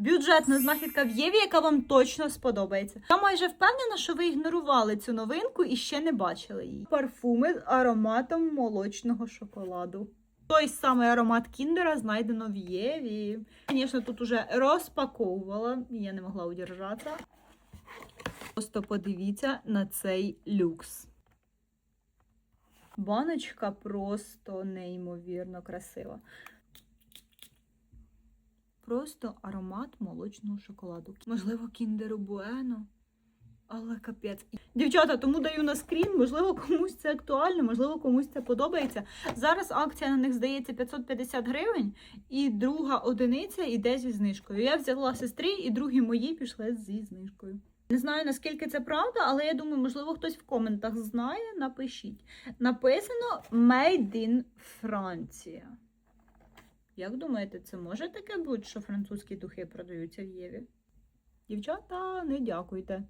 Бюджетна знахідка в Єві, яка вам точно сподобається. Я майже впевнена, що ви ігнорували цю новинку і ще не бачили її. Парфуми з ароматом молочного шоколаду. Той самий аромат Кіндера знайдено в Єві. Звісно, тут уже розпаковувала, я не могла удержатися. Просто подивіться на цей люкс. Баночка просто неймовірно красива. Просто аромат молочного шоколаду. Можливо, кіндеру Буено. Але капець. Дівчата, тому даю на скрін. Можливо, комусь це актуально, можливо, комусь це подобається. Зараз акція на них здається 550 гривень, і друга одиниця йде зі знижкою. Я взяла сестрі, і другі мої пішли зі знижкою. Не знаю наскільки це правда, але я думаю, можливо, хтось в коментах знає. Напишіть. Написано Made in Франція. Як думаєте, це може таке бути, що французькі духи продаються в Єві? Дівчата, не дякуйте.